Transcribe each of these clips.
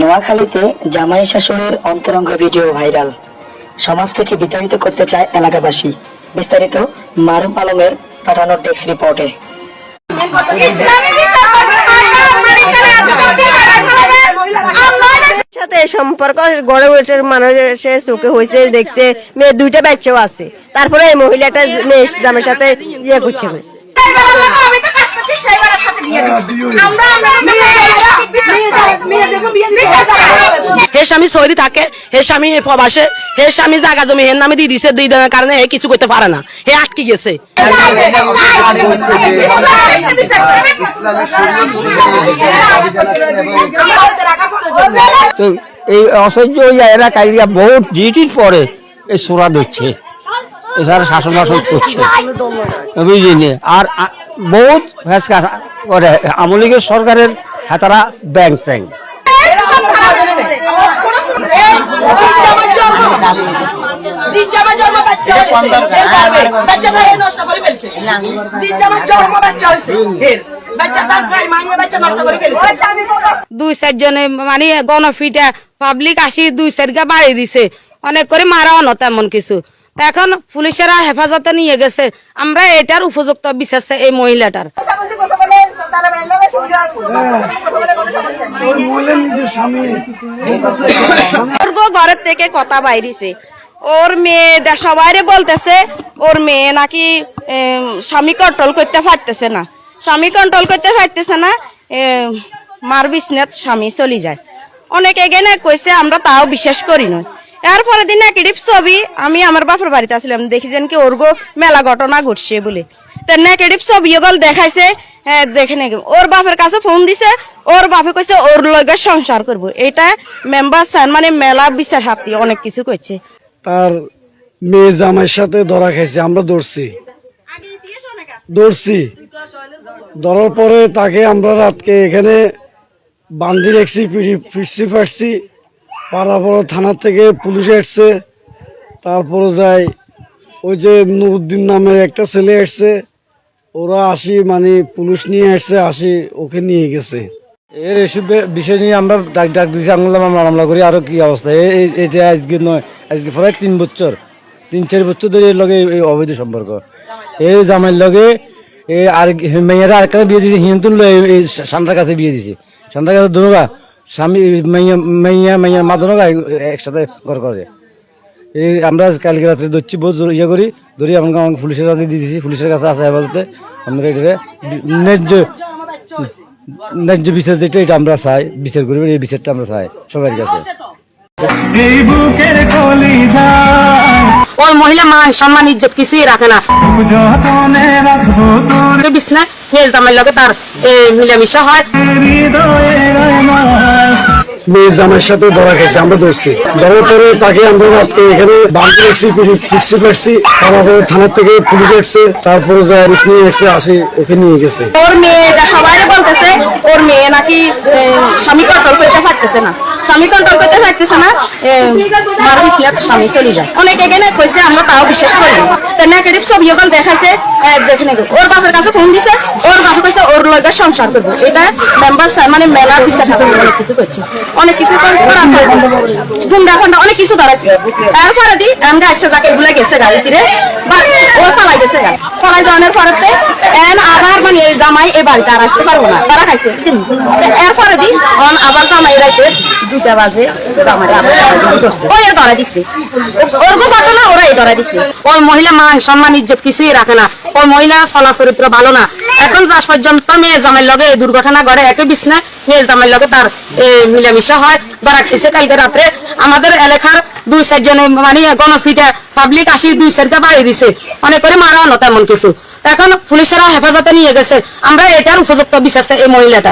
নোয়াখালীতে জামাই শাশুড়ির অন্তরঙ্গ ভিডিও ভাইরাল। সমাজ থেকে বিতাড়িত করতে চায় এলাকাবাসী। বিস্তারিত মারুফ আলমের পাঠানো ডেস্ক রিপোর্টে। সাথে সম্পর্ক গড়ে উঠে মানুষের চোখে হয়েছে দেখছে, মেয়ে দুইটা বাচ্চাও আছে। তারপরে মহিলাটা মেয়ে জামের সাথে ইয়ে করছে। সাথে বিয়ে আমরা হে স্বামী সৌদি থাকে হে স্বামী প্রবাসে হে স্বামী জায়গা জমি হের নামে দিয়ে দিছে দুই দিনের কারণে হে কিছু করতে পারে না। হে আটকে গেছে। এই অসহ্য হইয়া এরা কাইরিয়া বহুত ডিউটির পরে এই সোরা দিচ্ছে। এছাড়া শাসন শাসন করছে। বুঝলি আর বহুত করে। আমলিগের সরকারের হাতারা ব্যাংক চ্যাং। দুই চারজনে মানে গণফিটা পাবলিক আসি দুই চারগা বাড়ি দিছে। অনেক করে মারাও না তেমন কিছু। এখন পুলিশেরা হেফাজতে নিয়ে গেছে। আমরা এটার উপযুক্ত বিচার এই মহিলাটার। ওর ঘরের থেকে কথা বাইরিছে। ওর মেয়ে সবাইরে বলতেছে ওর মেয়ে নাকি স্বামী কন্ট্রোল করতে পারতেছে না। স্বামী কন্ট্রোল করতে পারতেছে না মার বিছনাত স্বামী চলে যায়। অনেকে এগেনে কইছে আমরা তাও বিশ্বাস করি না। এরপরে দিন নেগেটিভ ছবি। আমি আমার বাপের বাড়িতে আসলাম দেখি যেন কি ওর গো মেলা ঘটনা ঘটছে বলে। তো নেগেটিভ ছবি ওগুলো দেখাইছে হ্যাঁ দেখে নাকি। ওর বাপের কাছে ফোন দিছে, ওর বাপে কইছে, ওর লগে সংসার করব। এটা মেম্বার স্যার মানে মেলা বিচার হাতি অনেক কিছু কইছে। তার মেয়ে জামাইয়ের সাথে ধরা খাইছে, আমরা ধরছি। ধরছি। ধরার পরে তাকে আমরা রাতকে এখানে বান্ধি রেখছি ফিরি- ফিরছি ফাটছি পাড়াপড়া থানার থেকে পুলিশ এসছে তারপরে যাই ওই যে নুরুদ্দিন নামের একটা ছেলে আসছে। ওরা আসি মানে পুলিশ নিয়ে আসছে, আসি ওকে নিয়ে গেছে। এর এসব বিষয় নিয়ে আমরা ডাক ডাক দিয়েছি আমরা মামলা করি, আরও কি অবস্থা? এটা আজকে নয়, আজকে প্রায় তিন বছর, তিন চার বছর ধরে এর লগে এই অবৈধ সম্পর্ক। এই জামাইয়ের লগে এই আর মেয়েরা আরেকটা বিয়ে দিয়েছে, হিন্দুর সান্তার কাছে বিয়ে দিয়েছে। সান্তার কাছে দুর্গা স্বামী মাইয়া মাইয়া মাইয়া মা একসাথে ঘর করে। এই আমরা কালকে রাত্রে ধরছি বহুত ইয়ে করি ধরি আমাকে আমাকে পুলিশের কাছে দিয়ে দিয়েছি পুলিশের কাছে আছে হেফাজতে আমরা এটা ন্যায্য ন্যায্য বিচার যেটা এটা আমরা চাই বিচার করি এই বিচারটা আমরা চাই সবার কাছে। ওই মহিলা মান সম্মান ইজ্জত কিছুই রাখে না। বিছনা হেজ দামের লগে তার মিলামিশা হয়। মেয়ে জামাইয়ের সাথে ধরা খাইছে আমরা ধরছি। ধরার পরে তাকে আমরা রাতকে এখানে বান্ধি রেখছি ফিরছি ফাটছি তারপরে থানার থেকে পুলিশ আসছে তারপরে যায় পুলিশ নিয়ে এসে আসি ওকে নিয়ে গেছে। ওর মেয়েটা সবাই বলতেছে ওর মেয়ে নাকি স্বামী কন্ট্রোল করতে পারতেছে না। স্বামী কন্ট্রোল করতে পারতেছে না মার বিছনাত স্বামী চলে যায়। অনেক এখানে কইছে আমরা তাও বিশ্বাস করি নেগেটিভ ছবি ওখানে দেখাইছে যেখানে ওর বাপের কাছে ফোন দিছে, ওর বাপ কাছে ওর লগে সংসার করব। এটা মেম্বার মানে মেলা হাসিল অনেক কিছু করছে। অনেক কিছু ফান্ডা অনেক কিছু ধরাইছে। তারপরে দি আমরা আচ্ছা যাকে এগুলা গেছে গাড়ি তীরে। পরেতে এন আবার মানে এই জামাই বাড়িতে আর আসতে পারব না। তারা খাইছে এরপরে দি অন আবার জামাই রাইতে দুটা বাজে জামাই ওই ধরা দিচ্ছে ও- ঘটনা ওরাই ধরা দিচ্ছে ওই মহিলা মান সম্মান, ইজ্জত কিছুই রাখে না। ওই মহিলা চরিত্র ভালো না। এখন যাস পর্যন্ত মেয়ে জামাইয়ের লগে এই দুর্ঘটনা ঘটে একই বিছনা, মেয়ে জামাইয়ের লগে তার মিলামিশা হয় ধরা খেয়েছে কালকে রাত্রে। আমাদের এলাকার দুই চারজনে মানে গণফিটা পাবলিক আসি দুই চারটা বাড়ি দিছে। অনেক করে মারা না তেমন কিছু এখন পুলিশেরা হেফাজতে নিয়ে গেছে আমরা এটার উপযুক্ত বিচার এই মহিলাটা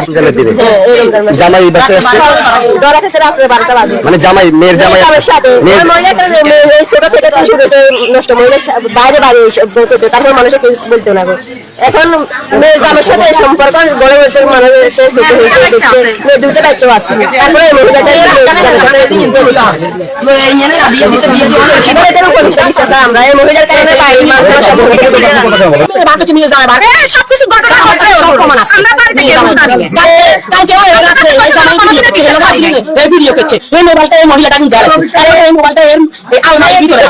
জামাই মানে জামাই মেয়ের জামাই নষ্ট মহিলা বাইরে বাইরে এইসব তারপর মানুষকে কেউ বলতো না এখন মেয়ে জামের সাথে সম্পর্ক গড়ে উঠে মানুষ সে ছোট হয়েছে দেখতে মেয়ে দুটো বাচ্চাও আছে। তারপরে এই মহিলাটা এই মেয়ে জামের সাথে বিয়ে দিচ্ছে। এবার এদের উপযুক্ত বিচার আমরা? এই মহিলার কারণে বাড়ির মানুষরা সব ঘটনা আমার বাড়িতে। দাঁড়িয়ে কালকে- ওই রাতে এই জামাই ভিডিও করছে, লোক আসলে ভিডিও করছে। এই মোবাইলটা এই মহিলাটা জ্বালাইছি। এই মোবাইলটা এর- আলমারির ভিতরে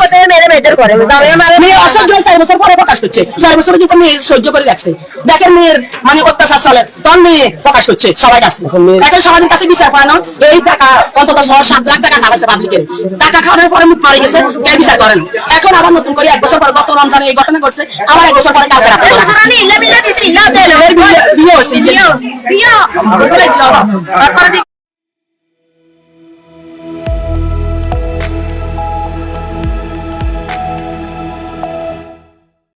আছে। মেয়ে অসহ্য হয়ে চার বছর পরে প্রকাশ করছে চার বছর যদি মেয়ে সহ্য করে রাখছে দেখেন মেয়ের মানে অত্যাচার চলে। তখন মেয়ে প্রকাশ করছে সবাই কাছে। এখন সমাজের কাছে বিচার পায় এই টাকা অন্তত ছ সাত লাখ টাকা খাওয়াছে পাবলিকের টাকা খাওয়ানোর পরে মুখ মারি গেছে কেউ বিচার করেন? এখন আবার নতুন করে এক বছর পরে গত রমজানে এই ঘটনা ঘটছে আবার এক বছর পরে কাউকে দেন বিয়ে হয়েছে বিয়ে বিয়ে।